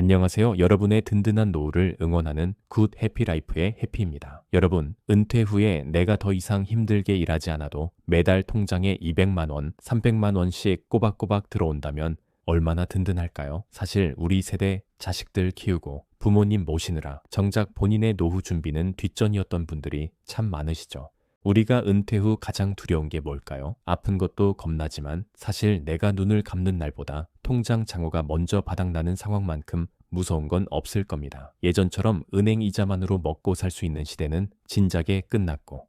안녕하세요. 여러분의 든든한 노후를 응원하는 굿 해피라이프의 해피입니다. 여러분, 은퇴 후에 내가 더 이상 힘들게 일하지 않아도 매달 통장에 200만 원, 300만 원씩 꼬박꼬박 들어온다면 얼마나 든든할까요? 사실 우리 세대 자식들 키우고 부모님 모시느라 정작 본인의 노후 준비는 뒷전이었던 분들이 참 많으시죠. 우리가 은퇴 후 가장 두려운 게 뭘까요? 아픈 것도 겁나지만 사실 내가 눈을 감는 날보다 통장 잔고가 먼저 바닥나는 상황만큼 무서운 건 없을 겁니다. 예전처럼 은행 이자만으로 먹고 살 수 있는 시대는 진작에 끝났고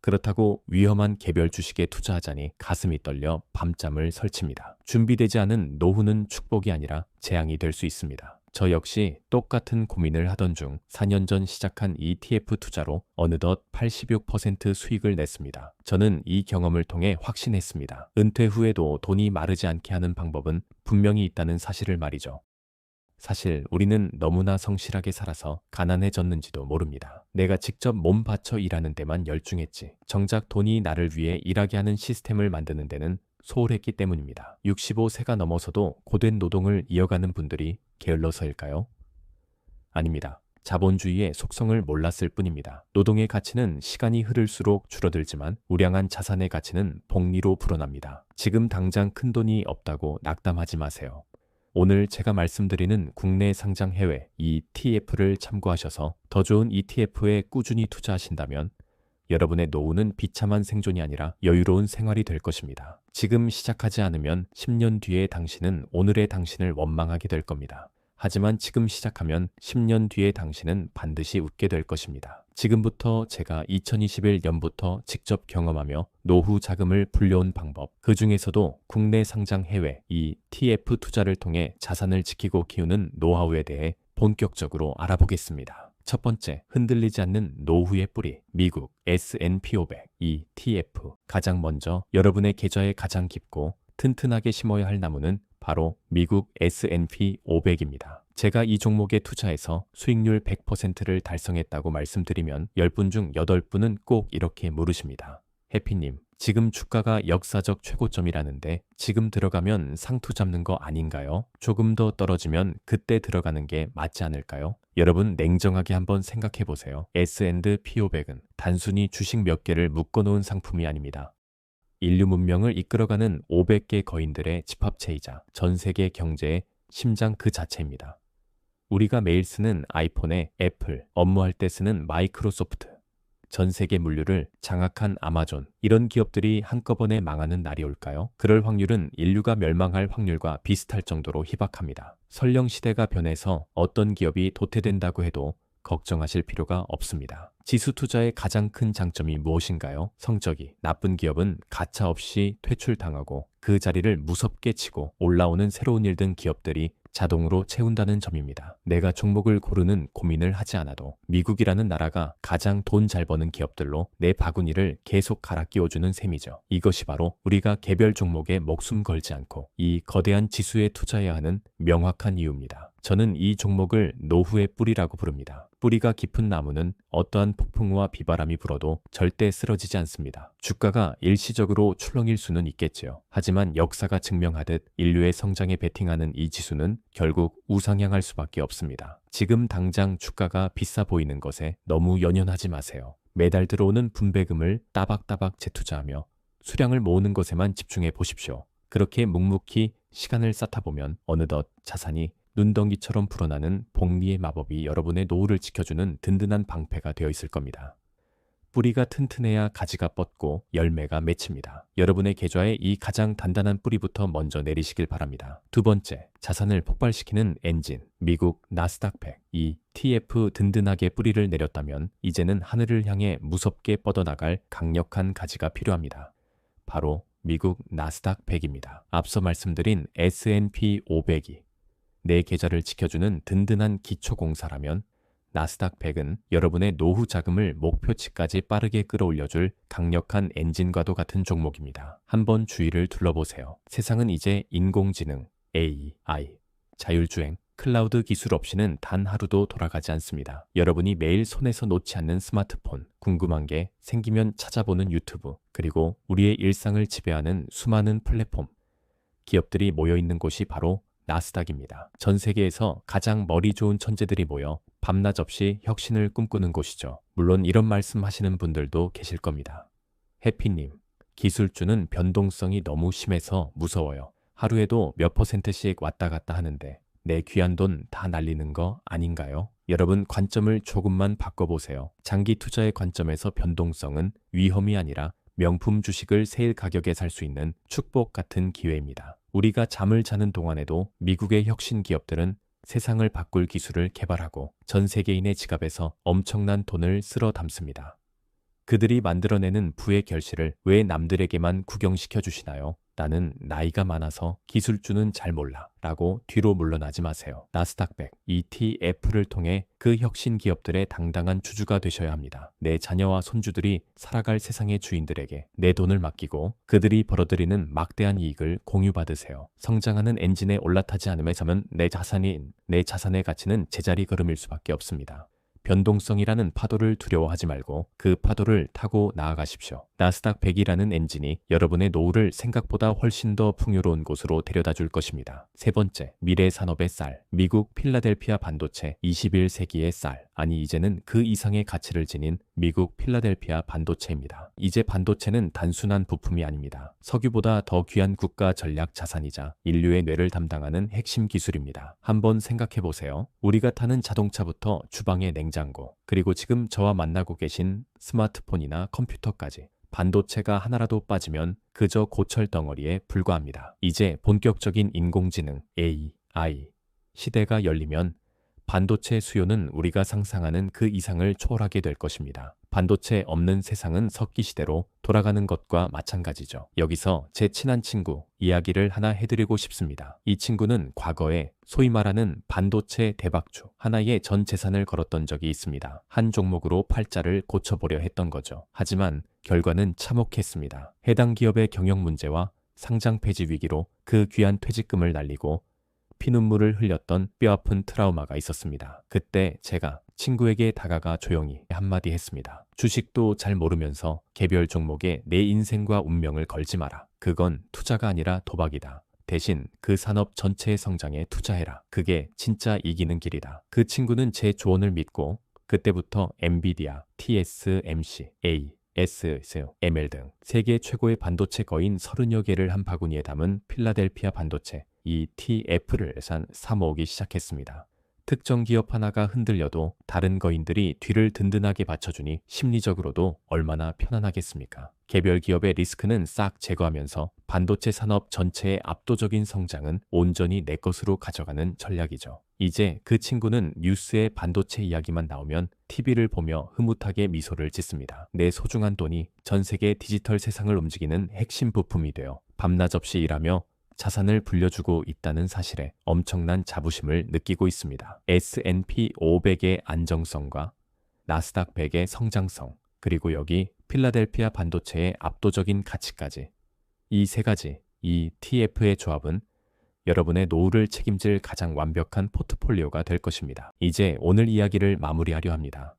그렇다고 위험한 개별 주식에 투자하자니 가슴이 떨려 밤잠을 설칩니다. 준비되지 않은 노후는 축복이 아니라 재앙이 될 수 있습니다. 저 역시 똑같은 고민을 하던 중 4년 전 시작한 ETF 투자로 어느덧 86% 수익을 냈습니다. 저는 이 경험을 통해 확신했습니다. 은퇴 후에도 돈이 마르지 않게 하는 방법은 분명히 있다는 사실을 말이죠. 사실 우리는 너무나 성실하게 살아서 가난해졌는지도 모릅니다. 내가 직접 몸 바쳐 일하는 데만 열중했지. 정작 돈이 나를 위해 일하게 하는 시스템을 만드는 데는 소홀했기 때문입니다. 65세가 넘어서도 고된 노동을 이어가는 분들이 게을러서일까요? 아닙니다. 자본주의의 속성을 몰랐을 뿐입니다. 노동의 가치는 시간이 흐를수록 줄어들지만 우량한 자산의 가치는 복리로 불어납니다. 지금 당장 큰 돈이 없다고 낙담하지 마세요. 오늘 제가 말씀드리는 국내 상장 해외 ETF를 참고하셔서 더 좋은 ETF에 꾸준히 투자하신다면 여러분의 노후는 비참한 생존이 아니라 여유로운 생활이 될 것입니다. 지금 시작하지 않으면 10년 뒤의 당신은 오늘의 당신을 원망하게 될 겁니다. 하지만 지금 시작하면 10년 뒤의 당신은 반드시 웃게 될 것입니다. 지금부터 제가 2021년부터 직접 경험하며 노후 자금을 불려온 방법, 그 중에서도 국내 상장 해외 이 TF 투자를 통해 자산을 지키고 키우는 노하우에 대해 본격적으로 알아보겠습니다. 첫 번째, 흔들리지 않는 노후의 뿌리, 미국 S&P 500 ETF. 가장 먼저 여러분의 계좌에 가장 깊고 튼튼하게 심어야 할 나무는 바로 미국 S&P 500입니다. 제가 이 종목에 투자해서 수익률 100%를 달성했다고 말씀드리면 10분 중 8분은 꼭 이렇게 물으십니다. 해피님, 지금 주가가 역사적 최고점이라는데 지금 들어가면 상투 잡는 거 아닌가요? 조금 더 떨어지면 그때 들어가는 게 맞지 않을까요? 여러분 냉정하게 한번 생각해 보세요. S&P 500은 단순히 주식 몇 개를 묶어 놓은 상품이 아닙니다. 인류 문명을 이끌어가는 500개 거인들의 집합체이자 전 세계 경제의 심장 그 자체입니다. 우리가 매일 쓰는 아이폰에 애플, 업무할 때 쓰는 마이크로소프트, 전 세계 물류를 장악한 아마존, 이런 기업들이 한꺼번에 망하는 날이 올까요? 그럴 확률은 인류가 멸망할 확률과 비슷할 정도로 희박합니다. 설령 시대가 변해서 어떤 기업이 도태된다고 해도 걱정하실 필요가 없습니다. 지수 투자의 가장 큰 장점이 무엇인가요? 성적이 나쁜 기업은 가차 없이 퇴출당하고 그 자리를 무섭게 치고 올라오는 새로운 일 등 기업들이 자동으로 채운다는 점입니다. 내가 종목을 고르는 고민을 하지 않아도 미국이라는 나라가 가장 돈 잘 버는 기업들로 내 바구니를 계속 갈아 끼워주는 셈이죠. 이것이 바로 우리가 개별 종목에 목숨 걸지 않고 이 거대한 지수에 투자해야 하는 명확한 이유입니다. 저는 이 종목을 노후의 뿌리라고 부릅니다. 뿌리가 깊은 나무는 어떠한 폭풍우와 비바람이 불어도 절대 쓰러지지 않습니다. 주가가 일시적으로 출렁일 수는 있겠지요. 하지만 역사가 증명하듯 인류의 성장에 베팅하는 이 지수는 결국 우상향할 수밖에 없습니다. 지금 당장 주가가 비싸 보이는 것에 너무 연연하지 마세요. 매달 들어오는 분배금을 따박따박 재투자하며 수량을 모으는 것에만 집중해 보십시오. 그렇게 묵묵히 시간을 쌓다 보면 어느덧 자산이 눈덩이처럼 불어나는 복리의 마법이 여러분의 노후를 지켜주는 든든한 방패가 되어 있을 겁니다. 뿌리가 튼튼해야 가지가 뻗고 열매가 맺힙니다. 여러분의 계좌에 이 가장 단단한 뿌리부터 먼저 내리시길 바랍니다. 두 번째, 자산을 폭발시키는 엔진, 미국 나스닥 100. 이 TF 든든하게 뿌리를 내렸다면 이제는 하늘을 향해 무섭게 뻗어나갈 강력한 가지가 필요합니다. 바로 미국 나스닥 100입니다. 앞서 말씀드린 S&P 500이 내 계좌를 지켜주는 든든한 기초공사라면 나스닥 100은 여러분의 노후 자금을 목표치까지 빠르게 끌어올려줄 강력한 엔진과도 같은 종목입니다. 한번 주위를 둘러보세요. 세상은 이제 인공지능, AI, 자율주행, 클라우드 기술 없이는 단 하루도 돌아가지 않습니다. 여러분이 매일 손에서 놓지 않는 스마트폰, 궁금한 게 생기면 찾아보는 유튜브, 그리고 우리의 일상을 지배하는 수많은 플랫폼, 기업들이 모여 있는 곳이 바로 나스닥입니다. 전 세계에서 가장 머리 좋은 천재들이 모여 밤낮 없이 혁신을 꿈꾸는 곳이죠. 물론 이런 말씀 하시는 분들도 계실 겁니다. 해피님, 기술주는 변동성이 너무 심해서 무서워요. 하루에도 몇 퍼센트씩 왔다 갔다 하는데 내 귀한 돈 다 날리는 거 아닌가요? 여러분 관점을 조금만 바꿔보세요. 장기 투자의 관점에서 변동성은 위험이 아니라 명품 주식을 세일 가격에 살 수 있는 축복 같은 기회입니다. 우리가 잠을 자는 동안에도 미국의 혁신 기업들은 세상을 바꿀 기술을 개발하고 전 세계인의 지갑에서 엄청난 돈을 쓸어 담습니다. 그들이 만들어내는 부의 결실을 왜 남들에게만 구경시켜 주시나요? 나는 나이가 많아서 기술주는 잘 몰라 라고 뒤로 물러나지 마세요. 나스닥 100 ETF를 통해 그 혁신 기업들의 당당한 주주가 되셔야 합니다. 내 자녀와 손주들이 살아갈 세상의 주인들에게 내 돈을 맡기고 그들이 벌어들이는 막대한 이익을 공유받으세요. 성장하는 엔진에 올라타지 않음에 서면 내 자산인 내 자산의 가치는 제자리 걸음일 수밖에 없습니다. 변동성이라는 파도를 두려워하지 말고 그 파도를 타고 나아가십시오. 나스닥 100이라는 엔진이 여러분의 노후를 생각보다 훨씬 더 풍요로운 곳으로 데려다 줄 것입니다. 세 번째, 미래 산업의 쌀. 미국 필라델피아 반도체 21세기의 쌀. 아니 이제는 그 이상의 가치를 지닌 미국 필라델피아 반도체입니다. 이제 반도체는 단순한 부품이 아닙니다. 석유보다 더 귀한 국가 전략 자산이자 인류의 뇌를 담당하는 핵심 기술입니다. 한번 생각해 보세요. 우리가 타는 자동차부터 주방의 냉장고, 그리고 지금 저와 만나고 계신 스마트폰이나 컴퓨터까지 반도체가 하나라도 빠지면 그저 고철 덩어리에 불과합니다. 이제 본격적인 인공지능 AI 시대가 열리면 반도체 수요는 우리가 상상하는 그 이상을 초월하게 될 것입니다. 반도체 없는 세상은 석기 시대로 돌아가는 것과 마찬가지죠. 여기서 제 친한 친구 이야기를 하나 해드리고 싶습니다. 이 친구는 과거에 소위 말하는 반도체 대박주 하나의 전 재산을 걸었던 적이 있습니다. 한 종목으로 팔자를 고쳐보려 했던 거죠. 하지만 결과는 참혹했습니다. 해당 기업의 경영 문제와 상장 폐지 위기로 그 귀한 퇴직금을 날리고 피눈물을 흘렸던 뼈아픈 트라우마가 있었습니다. 그때 제가 친구에게 다가가 조용히 한마디 했습니다. 주식도 잘 모르면서 개별 종목에 내 인생과 운명을 걸지 마라. 그건 투자가 아니라 도박이다. 대신 그 산업 전체의 성장에 투자해라. 그게 진짜 이기는 길이다. 그 친구는 제 조언을 믿고 그때부터 엔비디아, TSMC, A, S, ML 등 세계 최고의 반도체 거인 30여 개를 한 바구니에 담은 필라델피아 반도체, ETF를 산 사모으기 시작했습니다. 특정 기업 하나가 흔들려도 다른 거인들이 뒤를 든든하게 받쳐주니 심리적으로도 얼마나 편안하겠습니까? 개별 기업의 리스크는 싹 제거하면서 반도체 산업 전체의 압도적인 성장은 온전히 내 것으로 가져가는 전략이죠. 이제 그 친구는 뉴스에 반도체 이야기만 나오면 TV를 보며 흐뭇하게 미소를 짓습니다. 내 소중한 돈이 전 세계 디지털 세상을 움직이는 핵심 부품이 되어 밤낮 없이 일하며 자산을 불려주고 있다는 사실에 엄청난 자부심을 느끼고 있습니다. S&P 500의 안정성과 나스닥 100의 성장성, 그리고 여기 필라델피아 반도체의 압도적인 가치까지 이 세 가지, 이 TF의 조합은 여러분의 노후를 책임질 가장 완벽한 포트폴리오가 될 것입니다. 이제 오늘 이야기를 마무리하려 합니다.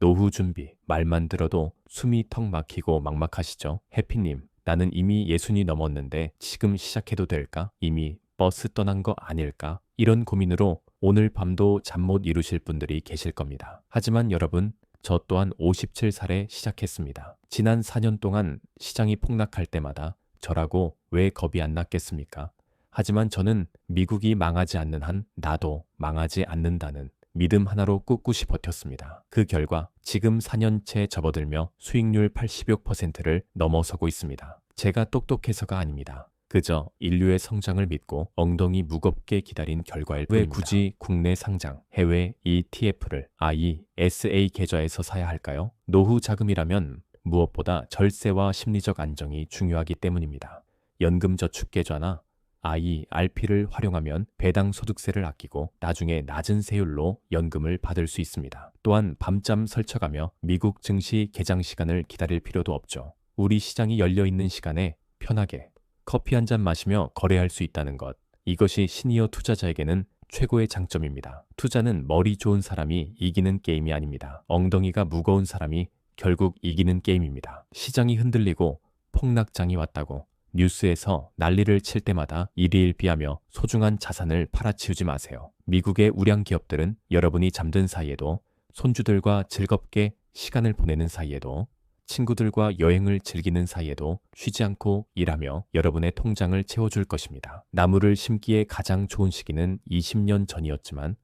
노후 준비, 말만 들어도 숨이 턱 막히고 막막하시죠? 해피님, 나는 이미 예순이 넘었는데 지금 시작해도 될까? 이미 버스 떠난 거 아닐까? 이런 고민으로 오늘 밤도 잠 못 이루실 분들이 계실 겁니다. 하지만 여러분, 저 또한 57살에 시작했습니다. 지난 4년 동안 시장이 폭락할 때마다 저라고 왜 겁이 안 났겠습니까? 하지만 저는 미국이 망하지 않는 한 나도 망하지 않는다는 믿음 하나로 꿋꿋이 버텼습니다. 그 결과 지금 4년째 접어들며 수익률 80여%를 넘어서고 있습니다. 제가 똑똑해서가 아닙니다. 그저 인류의 성장을 믿고 엉덩이 무겁게 기다린 결과일 뿐입니다. 왜 굳이 국내 상장, 해외 ETF를 ISA 계좌에서 사야 할까요? 노후 자금이라면 무엇보다 절세와 심리적 안정이 중요하기 때문입니다. 연금저축계좌나 IRP를 활용하면 배당 소득세를 아끼고 나중에 낮은 세율로 연금을 받을 수 있습니다. 또한 밤잠 설쳐가며 미국 증시 개장 시간을 기다릴 필요도 없죠. 우리 시장이 열려 있는 시간에 편하게 커피 한 잔 마시며 거래할 수 있다는 것. 이것이 시니어 투자자에게는 최고의 장점입니다. 투자는 머리 좋은 사람이 이기는 게임이 아닙니다. 엉덩이가 무거운 사람이 결국 이기는 게임입니다. 시장이 흔들리고 폭락장이 왔다고 뉴스에서 난리를 칠 때마다 일희일비하며 소중한 자산을 팔아치우지 마세요. 미국의 우량 기업들은 여러분이 잠든 사이에도 손주들과 즐겁게 시간을 보내는 사이에도 친구들과 여행을 즐기는 사이에도 쉬지 않고 일하며 여러분의 통장을 채워줄 것입니다. 나무를 심기에 가장 좋은 시기는 20년 전이었지만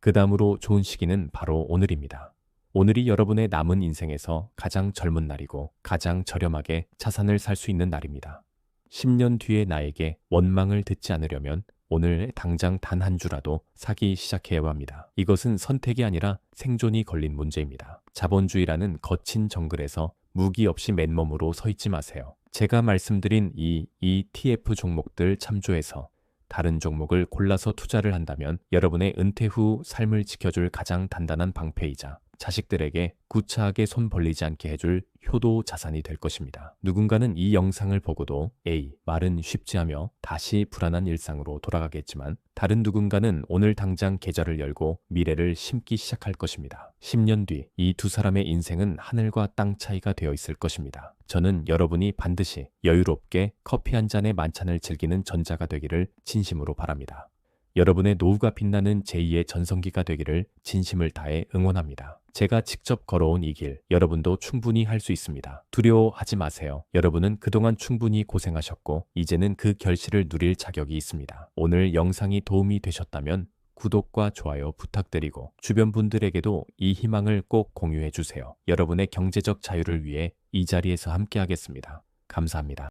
그 다음으로 좋은 시기는 바로 오늘입니다. 오늘이 여러분의 남은 인생에서 가장 젊은 날이고 가장 저렴하게 자산을 살 수 있는 날입니다. 10년 뒤의 나에게 원망을 듣지 않으려면 오늘 당장 단 한 주라도 사기 시작해야 합니다. 이것은 선택이 아니라 생존이 걸린 문제입니다. 자본주의라는 거친 정글에서 무기 없이 맨몸으로 서 있지 마세요. 제가 말씀드린 이 ETF 종목들 참조해서 다른 종목을 골라서 투자를 한다면 여러분의 은퇴 후 삶을 지켜줄 가장 단단한 방패이자 자식들에게 구차하게 손 벌리지 않게 해줄 효도 자산이 될 것입니다. 누군가는 이 영상을 보고도 A, 말은 쉽지 하며 다시 불안한 일상으로 돌아가겠지만 다른 누군가는 오늘 당장 계좌를 열고 미래를 심기 시작할 것입니다. 10년 뒤 이 두 사람의 인생은 하늘과 땅 차이가 되어 있을 것입니다. 저는 여러분이 반드시 여유롭게 커피 한 잔의 만찬을 즐기는 전자가 되기를 진심으로 바랍니다. 여러분의 노후가 빛나는 제2의 전성기가 되기를 진심을 다해 응원합니다. 제가 직접 걸어온 이 길, 여러분도 충분히 할 수 있습니다. 두려워하지 마세요. 여러분은 그동안 충분히 고생하셨고, 이제는 그 결실을 누릴 자격이 있습니다. 오늘 영상이 도움이 되셨다면 구독과 좋아요 부탁드리고, 주변 분들에게도 이 희망을 꼭 공유해 주세요. 여러분의 경제적 자유를 위해 이 자리에서 함께 하겠습니다. 감사합니다.